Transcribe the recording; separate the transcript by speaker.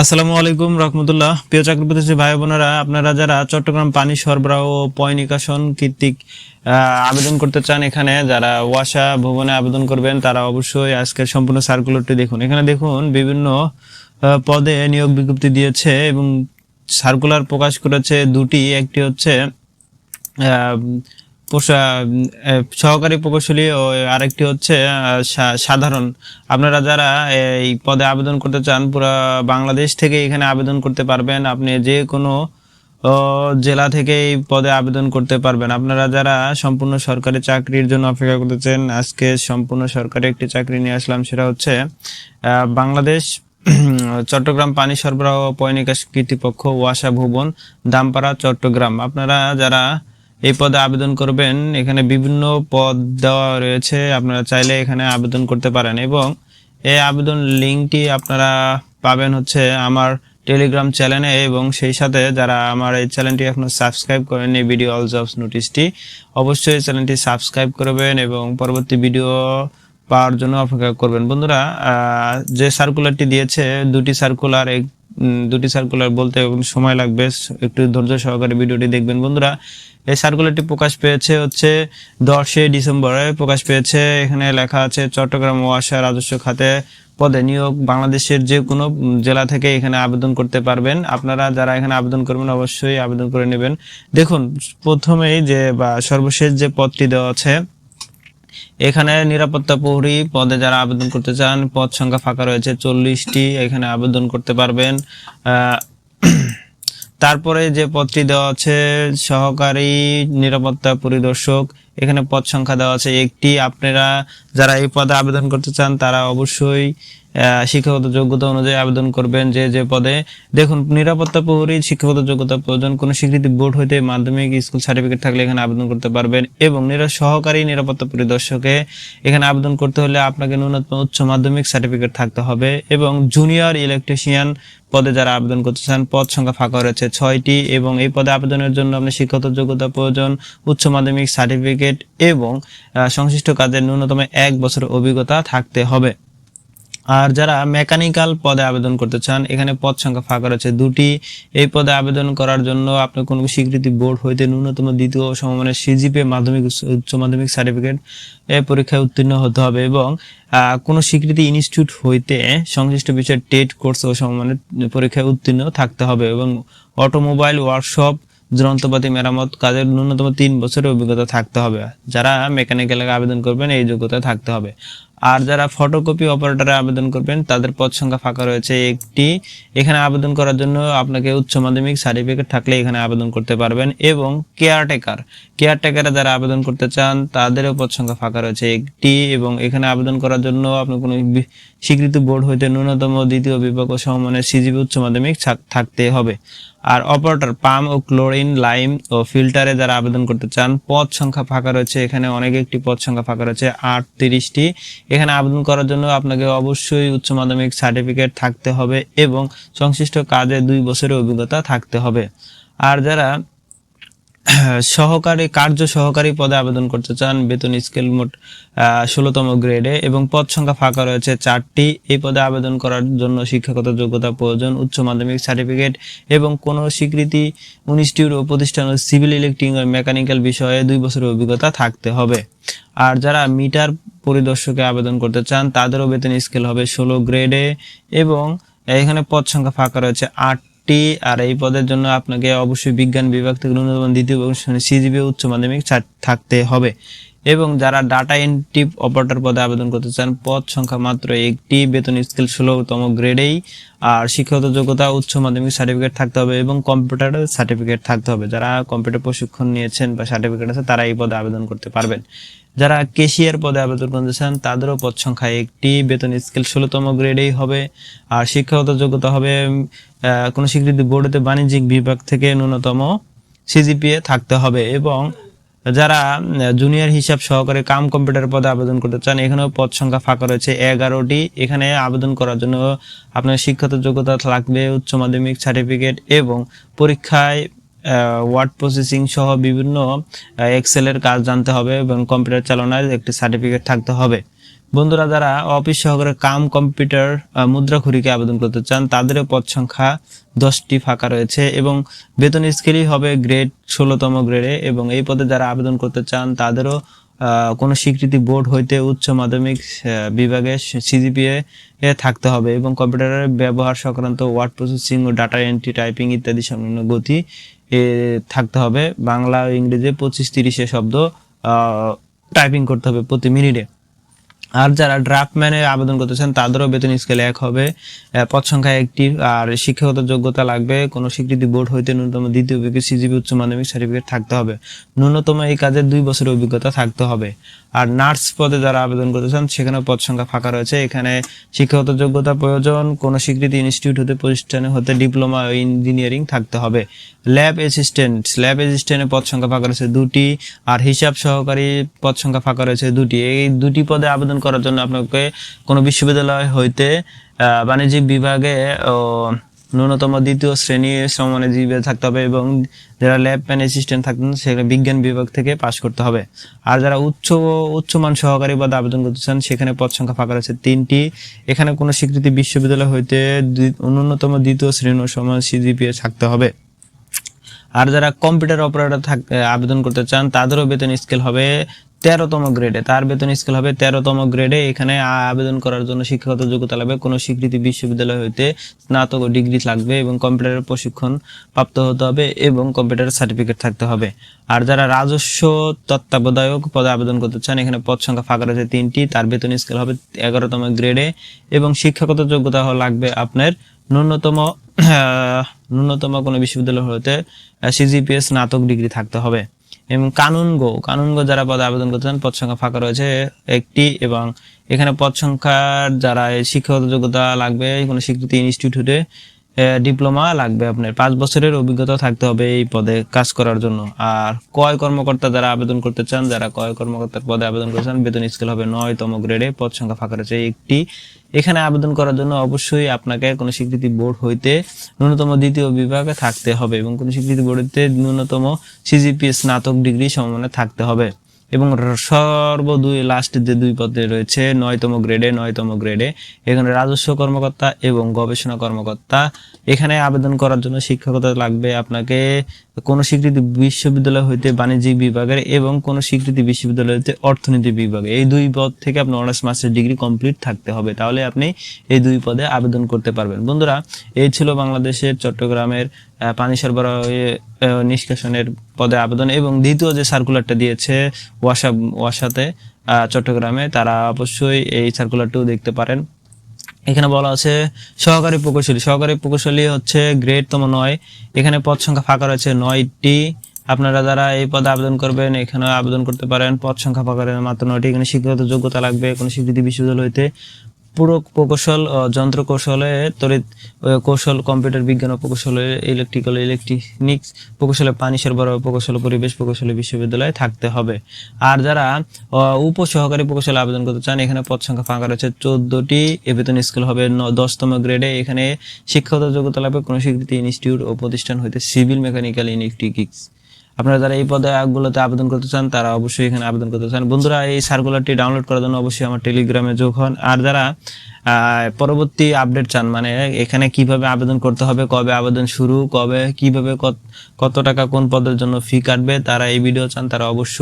Speaker 1: আসসালামু আলাইকুম রহমতুল্লাহ। প্রিয় চাকরি ভাই বোনেরা আপনারা যারা চট্টগ্রাম পানি সরবরাহ ও পয় নিকাশন কর্তৃক আহ, আবেদন করতে চান এখানে যারা ওয়াসা ভবনে আবেদন করবেন তারা অবশ্যই আজকের সম্পূর্ণ সার্কুলারটি দেখুন। এখানে দেখুন বিভিন্ন পদে নিয়োগ বিজ্ঞপ্তি দিয়েছে এবং সার্কুলার প্রকাশ করেছে দুটি। একটি হচ্ছে সহকারী প্রকৌশলী ও আরেকটি হচ্ছে সাধারণ। আপনারা যারা এই পদে আবেদন করতে চান, পুরো বাংলাদেশ থেকে এখানে আবেদন করতে পারবেন। আপনি যে কোনো জেলা থেকে এই পদে আবেদন করতে পারবেন। আপনারা যারা সম্পূর্ণ সরকারি চাকরির জন্য অপেক্ষা করতেছেন, আজকে সম্পূর্ণ সরকারি একটি চাকরি নিয়ে আসলাম, সেটা হচ্ছে বাংলাদেশ চট্টগ্রাম পানি সরবরাহ পয়নিকাশ কর্তৃপক্ষ ওয়াসা ভুবন, দামপাড়া, চট্টগ্রাম। আপনারা যারা এই পদে আবেদন করবেন। এখানে বিভিন্ন পদ দেওয়া রয়েছে। আপনারা চাইলে এখানে আবেদন করতে পারেন এবং এই আবেদন লিঙ্কটি আপনারা পাবেন হচ্ছে আমার টেলিগ্রাম চ্যানেলে এবং সেই সাথে যারা আমার এই চ্যানেলটি এখনও সাবস্ক্রাইব করেন এই ভিডিও অল জবস নোটিশটি অবশ্যই চ্যানেলটি সাবস্ক্রাইব করবেন এবং পরবর্তী ভিডিও পাওয়ার জন্য অপেক্ষা করবেন। বন্ধুরা যে সার্কুলারটি দিয়েছে, দুটি সার্কুলার দুটি সার্কুলার বলতে সময় লাগবে। একটু ধৈর্য সহকারে ভিডিওটি দেখবেন। বন্ধুরা এই সার্কুলারটি প্রকাশ পেয়েছে হচ্ছে দশই ডিসেম্বরে। প্রকাশ পেয়েছে, এখানে লেখা আছে, চট্টগ্রাম ওয়াসা রাজস্ব খাতে পদে নিয়োগ বাংলাদেশের যে কোনো জেলা থেকে এখানে আবেদন করতে পারবেন। আপনারা যারা এখানে আবেদন করবেন, অবশ্যই আবেদন করে নেবেন। দেখুন, প্রথমেই যে বা সর্বশেষ যে পদটি দেওয়া আছে, এখানে নিরাপত্তা প্রহরী পদে যারা আবেদন করতে চান, পদ সংখ্যা ফাঁকা রয়েছে চল্লিশটি, এখানে আবেদন করতে পারবেন। তারপরে যে পদটি দেওয়া আছে সহকারী নিরাপত্তা পরিদর্শক এখানে পদ সংখ্যা দেওয়া আছে। একটি, আপনারা যারা এই পদে আবেদন করতে চান, তারা অবশ্যই শিক্ষাগত যোগ্যতা অনুযায়ী আবেদন করবেন যে যে পদে। দেখুন, নিরাপত্তা প্রহরী, শিক্ষাগত যোগ্যতা প্রয়োজন। কোনো স্বীকৃতি বোর্ড হইতে মাধ্যমিক স্কুল সার্টিফিকেট থাকলে এখানে আবেদন করতে পারবেন এবং সহকারী নিরাপত্তা পরিদর্শকে এখানে আবেদন করতে হলে আপনাকে ন্যূনতম উচ্চ মাধ্যমিক সার্টিফিকেট থাকতে হবে এবং জুনিয়র ইলেকট্রিশিয়ান পদে যারা আবেদন করতে চান, পদ সংখ্যা ফাঁকা রয়েছে ছয়টি এবং এই পদে আবেদনের জন্য আপনার শিক্ষাগত যোগ্যতা প্রয়োজন, উচ্চ মাধ্যমিক সার্টিফিকেট এবং সংশ্লিষ্ট কাজের ন্যূনতম এক বছরের অভিজ্ঞতা থাকতে হবে। আর যারা মেকানিক্যাল পদে আবেদন করতে চান, এখানে পদ সংখ্যা ফাঁকা রয়েছে দুটি। এই পদে আবেদন করার জন্য আপনার কোনো স্বীকৃতি বোর্ড হইতে ন্যূনতম দ্বিতীয় সমমানের সিজিপি মাধ্যমিক উচ্চ- মাধ্যমিক সার্টিফিকেট এ পরীক্ষায় উত্তীর্ণ হতে হবে এবং কোনো স্বীকৃতি ইনস্টিটিউট হইতে সংশ্লিষ্ট বিষয়ে টেট কোর্স ও সমমানের পরীক্ষায় উত্তীর্ণ থাকতে হবে এবং অটোমোবাইল ওয়ার্কশপ যন্ত্রপাতি মেরামত কাজের ন্যূনতম তিন বছরের অভিজ্ঞতা থাকতে হবে। যারা মেকানিক্যাল আবেদন করবেন, এই যোগ্যতা থাকতে হবে। আর যারা ফটোকপি অপারেটরে আবেদন করবেন, তাদের পদ সংখ্যা ফাঁকা রয়েছে একটি। এখানে আবেদন করার জন্য আপনাকে উচ্চ মাধ্যমিক সার্টিফিকেট থাকলে এখানে আবেদন করতে পারবেন এবং কেয়ারটেকার কেয়ারটেকারে যারা আবেদন করতে চান, তাদেরও পদ সংখ্যা ফাঁকা রয়েছে একটি এবং এখানে আবেদন করার জন্য আপনার কোনো স্বীকৃতি বোর্ড হইতে ন্যূনতম দ্বিতীয় বিভাগ ও সিজিবি উচ্চ মাধ্যমিক থাকতে হবে। আর অপারেটর পাম ও ক্লোরিন, লাইম ও ফিল্টারে যারা আবেদন করতে চান, পদ সংখ্যা ফাঁকা রয়েছে। এখানে অনেক একটি পদ সংখ্যা ফাঁকা রয়েছে আট তিরিশটি এখানে আবেদন করার জন্য আপনাকে অবশ্যই উচ্চ মাধ্যমিক সার্টিফিকেট থাকতে হবে এবং সংশ্লিষ্ট কাজে দুই বছরের অভিজ্ঞতা থাকতে হবে। আর যারা সহকারী, কার্য সহকারী পদে আবেদন করতে চান বেতন স্কেল মোট ষোলোতম গ্রেডে এবং পদ সংখ্যা ফাঁকা রয়েছে চারটি। এই পদে আবেদন করার জন্য শিক্ষাগত যোগ্যতা প্রয়োজন, উচ্চ মাধ্যমিক সার্টিফিকেট এবং কোনো স্বীকৃতি ইনস্টিটিউট ও প্রতিষ্ঠান সিভিল ইলেকট্রিক ও মেকানিক্যাল বিষয়ে দুই বছরের অভিজ্ঞতা থাকতে হবে। আর যারা মিটার পরিদর্শকে আবেদন করতে চান, তাদেরও বেতন স্কেল হবে ষোলো গ্রেডে এবং এখানে পদ সংখ্যা ফাঁকা রয়েছে আটটি আর এই পদের জন্য আপনাকে অবশ্যই বিজ্ঞান বিভাগ থেকে ন্যূনতম দ্বিতীয় সিজিবি উচ্চ মাধ্যমিক থাকতে হবে। এবং যারা ডাটা এন্ট্রি অপারেটর পদে আবেদন করতে চান, পদ সংখ্যা মাত্র একটি, বেতন স্কেল ষোলোতম গ্রেডেই আর শিক্ষাগত যোগ্যতা, উচ্চ মাধ্যমিক সার্টিফিকেট থাকতে হবে এবং কম্পিউটারের সার্টিফিকেট থাকতে হবে। যারা কম্পিউটার প্রশিক্ষণ নিয়েছেন বা সার্টিফিকেট আছে, তারা এই পদে আবেদন করতে পারবেন। যারা কেশিয়ার পদে আবেদন করতে চান তাদেরও পদ সংখ্যা একটি। বেতন স্কেল ষোলোতম গ্রেডেই হবে। আর শিক্ষাগত যোগ্যতা হবে কোনো স্বীকৃতি বোর্ডেতে বাণিজ্যিক বিভাগ থেকে ন্যূনতম সিজিপিএ থাকতে হবে। এবং যারা জুনিয়র হিসাব সহকারে কাম কম্পিউটার পদে আবেদন করতে চান, এখানেও পদ সংখ্যা ফাঁকা রয়েছে এগারোটি। এখানে আবেদন করার জন্য আপনার শিক্ষাগত যোগ্যতা লাগবে উচ্চ মাধ্যমিক সার্টিফিকেট এবং পরীক্ষায় ওয়ার্ড প্রসেসিং সহ বিভিন্ন এক্সেলের কাজ জানতে হবে এবং কম্পিউটার চালনায় একটি সার্টিফিকেট থাকতে হবে। বন্ধুরা, যারা অফিস সহকারে কাম কম্পিউটার মুদ্রাখুরিকে আবেদন করতে চান, তাদেরও পদ সংখ্যা দশটি ফাঁকা রয়েছে এবং বেতন স্কেলই হবে গ্রেড ষোলোতম গ্রেডে এবং এই পদে যারা আবেদন করতে চান, তাদেরও কোনো স্বীকৃতি বোর্ড হইতে উচ্চ মাধ্যমিক বিভাগে সিজিপিএ থাকতে হবে এবং কম্পিউটারের ব্যবহার সংক্রান্ত ওয়ার্ড প্রসেসিং ও ডাটা এন্ট্রি টাইপিং ইত্যাদি সংলগ্ন গতি থাকতে হবে। বাংলা ও ইংরেজি পঁচিশ তিরিশে শব্দ টাইপিং করতে হবে প্রতি মিনিটে। আর যারা ড্রাফটম্যানে আবেদন করতেছেন, তাদেরও বেতন স্কেল এক হবে। পদ সংখ্যা একটি, আর শিক্ষাগত যোগ্যতা লাগবে। কোনো স্বীকৃতি বোর্ড হইতে ন্যূনতম দ্বিতীয় বিভাগে সিজিবি উচ্চ মাধ্যমিক সার্টিফিকেট থাকতে হবে। ন্যূনতম এই কাজের দুই বছরের অভিজ্ঞতা থাকতে হবে। আর নার্স পদে যারা আবেদন করতেছেন সেখানে পদ সংখ্যা ফাঁকা রয়েছে। এখানে শিক্ষাগত যোগ্যতা প্রয়োজন, কোনো স্বীকৃতি ইনস্টিটিউট হতে, প্রতিষ্ঠানে হতে ডিপ্লোমা ইঞ্জিনিয়ারিং থাকতে হবে। ল্যাব অ্যাসিস্ট্যান্ট ল্যাব অ্যাসিস্ট্যান্টের পদ সংখ্যা ফাঁকা রয়েছে দুটি, আর হিসাব সহকারী পদ সংখ্যা ফাঁকা রয়েছে দুটি। এই দুটি পদে আবেদন করার জন্য আপনাকে কোনো বিশ্ববিদ্যালয় হইতে বাণিজ্যিক বিভাগে ন্যূনতম দ্বিতীয় শ্রেণি শ্রমণের বিভাগে থাকতে হবে এবং যারা ল্যাব ম্যান অ্যাসিস্ট্যান্ট থাকতেন সেগুলো বিজ্ঞান বিভাগ থেকে পাশ করতে হবে। আর যারা উচ্চ, উচ্চমান সহকারী পদে আবেদন করতে চান, সেখানে পদ সংখ্যা ফাঁকা রয়েছে তিনটি। এখানে কোনো স্বীকৃতি বিশ্ববিদ্যালয় হইতে ন্যূনতম দ্বিতীয় শ্রেণি সমান সিজিপিএ থাকতে হবে। আর যারা কম্পিউটার অপারেটর থাক আবেদন করতে চান, তাদেরও বেতন স্কেল হবে তেরোতম গ্রেডে তার বেতন স্কেল হবে তেরোতম গ্রেডে এখানে আবেদন করার জন্য শিক্ষাগত যোগ্যতা লাগবে। কোনো স্বীকৃতি বিশ্ববিদ্যালয় হইতে স্নাতক ডিগ্রি লাগবে এবং কম্পিউটারের প্রশিক্ষণ প্রাপ্ত হতে হবে এবং কম্পিউটার সার্টিফিকেট থাকতে হবে। আর যারা রাজস্ব তত্ত্বাবধায়ক পদে আবেদন করতে চান, এখানে পদ সংখ্যা ফাঁকা রয়েছে তিনটি। তার বেতন স্কেল হবে এগারোতম গ্রেডে এবং শিক্ষাগত যোগ্যতা লাগবে আপনার ন্যূনতম ন্যূনতম কোনো বিশ্ববিদ্যালয় হতে সিজিপিএস স্নাতক ডিগ্রি থাকতে হবে। এবং কানুন গো কানুন গো যারা পদে আবেদন করতে চান, পদ সংখ্যা ফাঁকা রয়েছে একটি এবং এখানে পদ সংখ্যার যারা শিক্ষাগত যোগ্যতা লাগবে, কোনো স্বীকৃতি ইনস্টিটিউটে ডিপ্লোমা লাগবে আপনার। পাঁচ বছরের অভিজ্ঞতা থাকতে হবে এই পদে কাজ করার জন্য। আর কয় কর্মকর্তা যারা আবেদন করতে চান, যারা কয় কর্মকর্তার পদে আবেদন করতে চান, বেতন স্কেল হবে নয়তম গ্রেডে পদ সংখ্যা ফাঁকা রয়েছে একটি। এখানে আবেদন করার জন্য অবশ্যই আপনাকে কোনো স্বীকৃতি বোর্ড হইতে ন্যূনতম দ্বিতীয় বিভাগে থাকতে হবে এবং কোনো স্বীকৃতি বোর্ড হইতে ন্যূনতম সিজিপি স্নাতক ডিগ্রি সমমানে থাকতে হবে। এবং সর্ব দুই লাস্ট যে দুই পদে রয়েছে, নয়তম গ্রেডে নয়তম গ্রেডে এখানে রাজস্ব কর্মকর্তা এবং গবেষণা কর্মকর্তা। এখানে আবেদন করার জন্য শিক্ষকতা লাগবে আপনাকে কোনো স্বীকৃতি বিশ্ববিদ্যালয় হইতে বাণিজ্যিক বিভাগের এবং কোনো স্বীকৃতি বিশ্ববিদ্যালয় হইতে অর্থনীতি বিভাগে এই দুই পদ থেকে আপনার অনার্স মাস্টার ডিগ্রি কমপ্লিট থাকতে হবে, তাহলে আপনি এই দুই পদে আবেদন করতে পারবেন। বন্ধুরা, এই ছিল বাংলাদেশের চট্টগ্রামের পানি সরবরাহ নিষ্কাশনের পদে আবেদন এবং দ্বিতীয় যে সার্কুলারটা দিয়েছে ওয়াসা, ওয়াসাতে চট্টগ্রামে, তারা অবশ্যই এই সার্কুলারটিও দেখতে পারেন। এখানে বলা আছে, সহকারী প্রকৌশলী। সহকারী প্রকৌশলী হচ্ছে গ্রেড তম নয়। এখানে পদ সংখ্যা ফাঁকা রয়েছে নয়টি। আপনারা যারা এই পদে আবেদন করবেন এখানে আবেদন করতে পারেন। পদ সংখ্যা ফাঁকা রয়েছে মাত্র নয়টি। এখানে শিক্ষাগত যোগ্যতা লাগবে। কোনো স্বীকৃতি বিশ্ববিদ্যালয় হইতে পুরো প্রকৌশল যন্ত্র কৌশলে তড়িৎ কৌশল, কম্পিউটার বিজ্ঞান ও প্রকৌশলে ইলেকট্রিক্যাল ইলেকট্রনিক্স প্রকৌশলে পানি সরবরাহ, প্রকৌশল পরিবেশ, প্রকৌশলে বিশ্ববিদ্যালয়ে থাকতে হবে। আর যারা উপসহকারী প্রকৌশলে আবেদন করতে চান, এখানে পদ সংখ্যা ফাঁকা রয়েছে, চোদ্দটি এ বেতন স্কেল হবে দশতম গ্রেডে এখানে শিক্ষাগত যোগ্যতা লাভে কোনো স্বীকৃতি ইনস্টিটিউট ও প্রতিষ্ঠান হইতে সিভিল মেকানিক্যাল ইলেকট্রিক্স আপনারা যারা এই পদে গুলোতে আবেদন করতে চান, তারা অবশ্যই এখানে আবেদন করতে চান। বন্ধুরা, এই সার্কুলারটি ডাউনলোড করার জন্য অবশ্যই আমার টেলিগ্রামে যোগ হন। আর যারা পরবর্তী আপডেট চান মানে এখানে কীভাবে আবেদন করতে হবে, কবে আবেদন শুরু, কবে, কীভাবে কত টাকা কোন পদের জন্য ফি কাটবে, তারা এই ভিডিও চান, তারা অবশ্যই